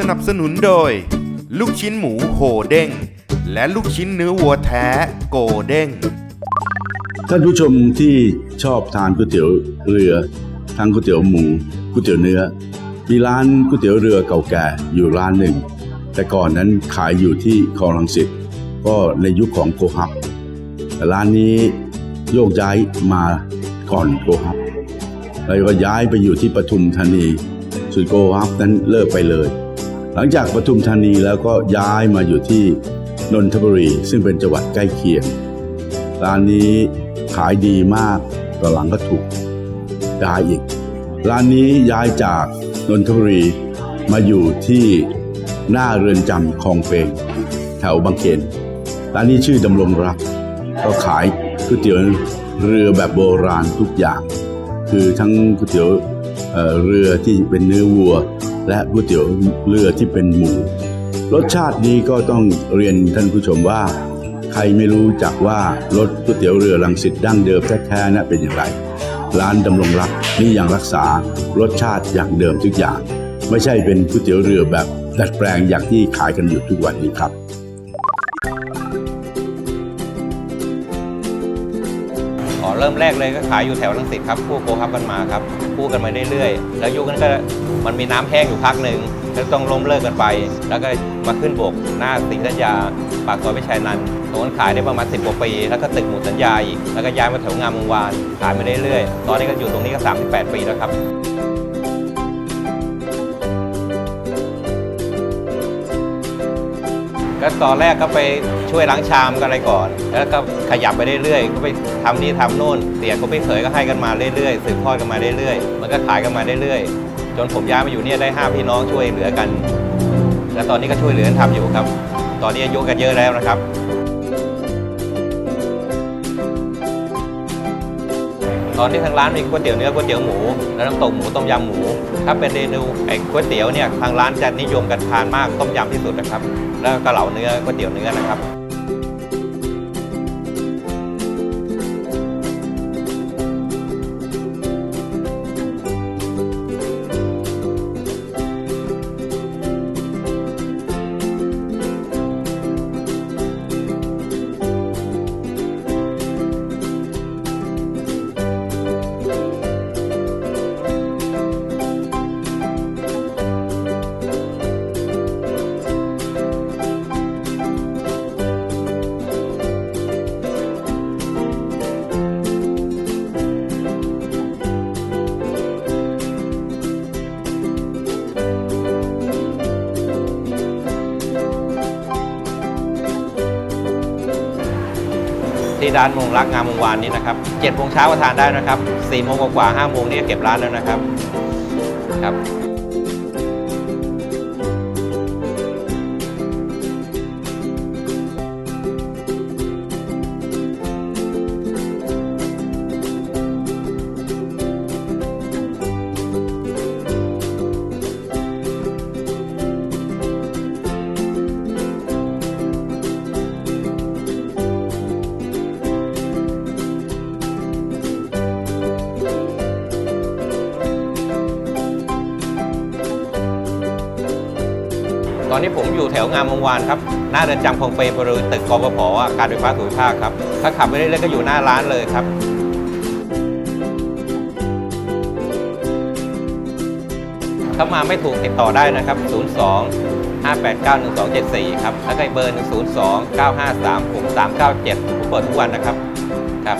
สนับสนุนโดย ลูกชิ้นหมูโหเด้ง และลูกชิ้นเนื้อวัวแท้โกเด้ง ท่านผู้ชมที่ชอบทานก๋วยเตี๋ยวเรือ ทั้งก๋วยเตี๋ยวหมูก๋วยเตี๋ยวเนื้อ มีร้านก๋วยเตี๋ยวเรือเก่าแก่อยู่ร้านหนึ่ง แต่ก่อนนั้นขายอยู่ที่คลองลังสิตก็ในยุคของโกฮับแต่ร้านนี้โยกย้ายมาก่อนโกฮับแล้วก็ย้ายไปอยู่ที่ปทุมธานีส่วนโกฮับนั้นเลิกไปเลย หลังจากปทุมธานีแล้วก็ย้ายมาอยู่ที่นนทบุรี ซึ่งเป็นจังหวัดใกล้เคียง ร้านนี้ขายดีมากตอหลังก็ถูกย้ายอีก ร้านนี้ย้ายจากนนทบุรีมาอยู่ที่หน้าเรือนจำคลองเปงแถวบางเขนร้านนี้ชื่อดำรงรัก ก็ขายก๋วยเตี๋ยวเรือแบบโบราณทุกอย่าง คือทั้งก๋วยเตี๋ยวเอ่อเรือที่เป็นเนื้อวัว และก๋วยเตี๋ยวเรือที่เป็นหมู รสชาตินี้ก็ต้องเรียนท่านผู้ชมว่า ใครไม่รู้จักว่ารสก๋วยเตี๋ยวเรือลังสิตดั้งเดิมแท้ๆนะเป็นอย่างไร ร้านดำรงรักนี่ยังรักษารสชาติอย่างเดิมทุกอย่าง ไม่ใช่เป็นก๋วยเตี๋ยวเรือแบบดัดแปลงอย่างที่ขายกันอยู่ทุกวันนี้ครับ ริ่มแรกเลยก็ขายอยู่แถวลังสิตครับคู่โกฮับกันมาครับคู่กันมาเรื่อยๆ แล้วยุคนั้นก็มันมีน้ำแห้งอยู่พักหนึ่งแล้วต้องล้มเลิกกันไป แล้วก็มาขึ้นบกหน้าสิงสัญญา ปากซอยพิชัยนันท์ตรงนั้นขายได้ประมาณ10กว่าปี แล้วก็ตึกหมู่สัญญาอีกแล้วก็ย้ายมาแถวงามวงวานขายมาเรื่อยๆ ตอนนี้ก็อยู่ตรงนี้ก็ 38 ปีแล้วครับ แล้วตอนแรกก็ไปช่วยล้างชามกันอะไรก่อน แล้วก็ขยับไปเรื่อยๆก็ไปทำนี่ทำโน่นเสียก็ไปเขยก็ให้กันมาเรื่อยๆสืบทอดกันมาเรื่อยๆ มันก็ขายกันมาเรื่อยๆ จนผมย้ายมาอยู่เนี่ยได้ห้าพี่น้องช่วยเหลือกัน และตอนนี้ก็ช่วยเหลือกันทำอยู่ครับ ตอนนี้อายุกันเยอะแล้วนะครับ ตอนนี้ทางร้านมีก๋วยเตี๋ยวเนื้อก๋วยเตี๋ยวหมูและน้ำตกหมูต้มยำหมู ถ้าเป็นเมนูไอ้ก๋วยเตี๋ยวเนี่ยทางร้านจะนิยมกันทานมากต้มยำที่สุดนะครับ แล้วก็เหลาเนื้อก๋วยเตี๋ยวเนื้อนะครับ ที่ร้านมงรักงามวงวานนี้นะครับเจ็ดโมงเช้าก็ทานได้นะครับสี่โมงกว่าห้าโมงนี่ก็เก็บร้านแล้วนะครับครับ อนนี้ผมอยู่แถวงามวงวานครับ หน้าเรือนจำคลองเปรมบริเวณตึกกปภอะการไฟฟ้าส่วนภูมิภาคครับ ถ้าขับไปเรื่อยๆก็อยู่หน้าร้านเลยครับถ้ามาไม่ถูกติดต่อได้นะครับ 02 589 1274 ครับ แล้วก็เบอร์102 953 6397 ผมเปิดทุกวันนะครับ ครับ